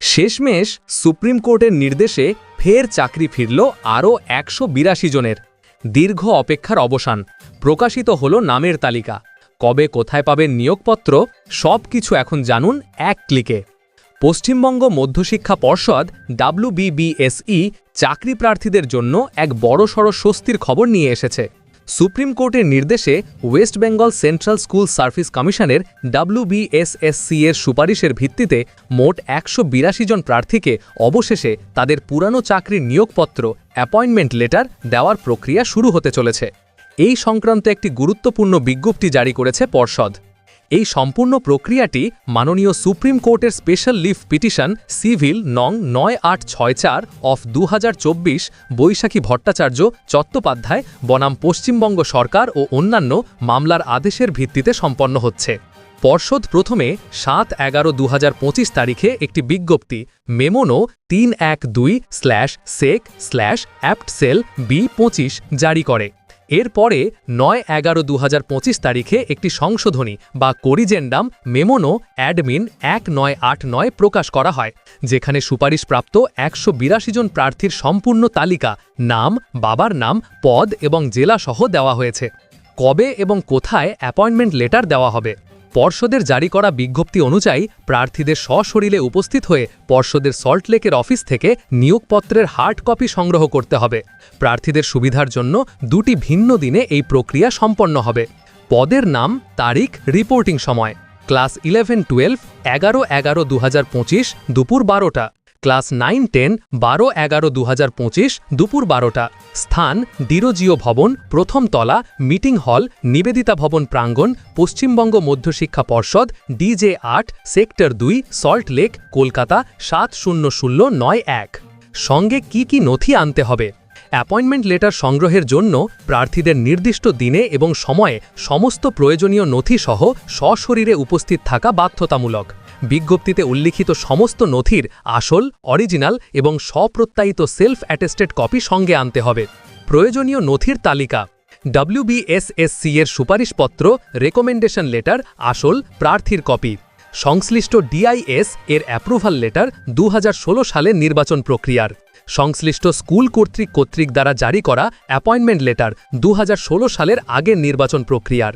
শেষমেশ সুপ্রিম কোর্টের নির্দেশে ফের চাকরি ফিরল আরও একশো বিরাশি জনের। দীর্ঘ অপেক্ষার অবসান। প্রকাশিত হল নামের তালিকা। কবে কোথায় পাবেন নিয়োগপত্র সব কিছু এখন জানুন এক ক্লিকে। পশ্চিমবঙ্গ মধ্যশিক্ষা পর্ষদ, ডাব্লিউবিবিএসই, চাকরি প্রার্থীদের জন্য এক বড়সড় স্বস্তির খবর নিয়ে এসেছে। সুপ্রিম কোর্টের নির্দেশে West Bengal central school service কমিশনের ডাব্লিউবিএসএসসি এর সুপারিশের ভিত্তিতে মোট একশো বিরাশি জন প্রার্থীকে অবশেষে তাদের পুরানো চাকরির নিয়োগপত্র, অ্যাপয়েন্টমেন্ট লেটার দেওয়ার প্রক্রিয়া শুরু হতে চলেছে। এই সংক্রান্ত একটি গুরুত্বপূর্ণ বিজ্ঞপ্তি জারি করেছে পর্ষদ। এই সম্পূর্ণ প্রক্রিয়াটি মাননীয় সুপ্রিম কোর্টের স্পেশাল লিভ পিটিশন সিভিল নং নয় আট ছয় চার অফ দু হাজার চব্বিশ বৈশাখী ভট্টাচার্য চট্টোপাধ্যায় বনাম পশ্চিমবঙ্গ সরকার ও অন্যান্য মামলার আদেশের ভিত্তিতে সম্পন্ন হচ্ছে। পর্ষদ প্রথমে সাত এগারো দু তারিখে একটি বিজ্ঞপ্তি, মেমোনো তিন এক দুই স্ল্যাশ সেক স্ল্যাশ অ্যাপ্টসেল বি পঁচিশ জারি করে। এরপরে নয় এগারো দু তারিখে একটি সংশোধনী বা করিজেন্ডাম মেমোনো অ্যাডমিন এক নয় আট নয় প্রকাশ করা হয়, যেখানে সুপারিশপ্রাপ্ত একশো বিরাশি জন প্রার্থীর সম্পূর্ণ তালিকা, নাম, বাবার নাম, পদ এবং জেলাসহ দেওয়া হয়েছে। কবে এবং কোথায় অ্যাপয়েন্টমেন্ট লেটার দেওয়া হবে? পর্ষদের জারি করা বিজ্ঞপ্তি অনুযায়ী প্রার্থীদের সশরীরে উপস্থিত হয়ে পর্ষদের সল্টলেকের অফিস থেকে নিয়োগপত্রের হার্ড কপি সংগ্রহ করতে হবে। প্রার্থীদের সুবিধার জন্য দুটি ভিন্ন দিনে এই প্রক্রিয়া সম্পন্ন হবে। পদের নাম, তারিখ, রিপোর্টিং সময়। ক্লাস ইলেভেন টুয়েলভ, এগারো এগারো দু দুপুর বারোটা। ক্লাস নাইন, টেন, বারো, এগারো দু দুপুর বারোটা। স্থান ডিরোজিও ভবন, প্রথম তলা, মিটিং হল, নিবেদিতা ভবন প্রাঙ্গণ, পশ্চিমবঙ্গ মধ্যশিক্ষা পর্ষদ, ডিজে আট, সেক্টর দুই, সল্ট লেক, কলকাতা, সাত শূন্য শূন্য নয় এক। সঙ্গে কি কি নথি আনতে হবে? অ্যাপয়েন্টমেন্ট লেটার সংগ্রহের জন্য প্রার্থীদের নির্দিষ্ট দিনে এবং সময়ে সমস্ত প্রয়োজনীয় নথি সহ সশরীরে উপস্থিত থাকা বাধ্যতামূলক। বিজ্ঞপ্তিতে উল্লিখিত সমস্ত নথির আসল, অরিজিনাল এবং স্বপ্রত্যায়িত সেলফ অ্যাটেস্টেড কপি সঙ্গে আনতে হবে। প্রয়োজনীয় নথির তালিকা। ডাব্লিউবিএসএসসি এর সুপারিশপত্র রেকমেন্ডেশন লেটার আসল, প্রার্থীর কপি সংশ্লিষ্ট ডিআইএস এর অ্যাপ্রুভাল লেটার দু হাজার ষোলো সালের নির্বাচন প্রক্রিয়ার। সংশ্লিষ্ট স্কুল কর্তৃক কর্তৃক দ্বারা জারি করা অ্যাপয়েন্টমেন্ট লেটার দু হাজার ষোলো সালের আগের নির্বাচন প্রক্রিয়ার।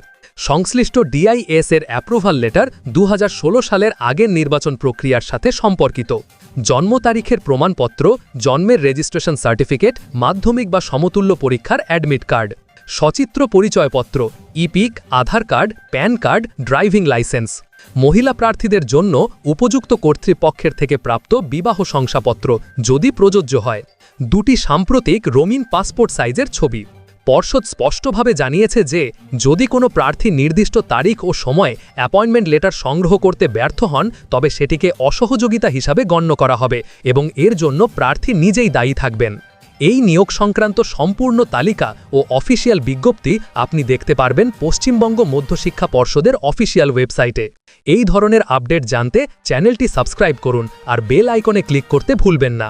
সংশ্লিষ্ট ডিআইএস এর অ্যাপ্রুভাল লেটার দু হাজার ষোলো সালের আগের নির্বাচন প্রক্রিয়ার সাথে সম্পর্কিত। জন্ম তারিখের প্রমাণপত্র, জন্মের রেজিস্ট্রেশন সার্টিফিকেট মাধ্যমিক বা সমতুল্য পরীক্ষার অ্যাডমিট কার্ড সচিত্র পরিচয়পত্র EPIC Aadhaar card PAN card driving licence মহিলা প্রার্থীদের জন্য উপযুক্ত কর্তৃপক্ষের থেকে প্রাপ্ত বিবাহ শংসাপত্র যদি প্রযোজ্য হয়। দুটি সাম্প্রতিক রঙিন পাসপোর্ট সাইজের ছবি। পর্ষদ স্পষ্টভাবে জানিয়েছে যে, যদি কোনো প্রার্থী নির্দিষ্ট তারিখ ও সময় অ্যাপয়েন্টমেন্ট লেটার সংগ্রহ করতে ব্যর্থ হন, তবে সেটিকে অসহযোগিতা হিসাবে গণ্য করা হবে এবং এর জন্য প্রার্থী নিজেই দায়ী থাকবেন। এই নিয়োগ সংক্রান্ত সম্পূর্ণ তালিকা ও অফিসিয়াল বিজ্ঞপ্তি আপনি দেখতে পারবেন পশ্চিমবঙ্গ মধ্যশিক্ষা পর্ষদের অফিসিয়াল ওয়েবসাইটে। এই ধরনের আপডেট জানতে চ্যানেলটি সাবস্ক্রাইব করুন আর বেল আইকনে ক্লিক করতে ভুলবেন না।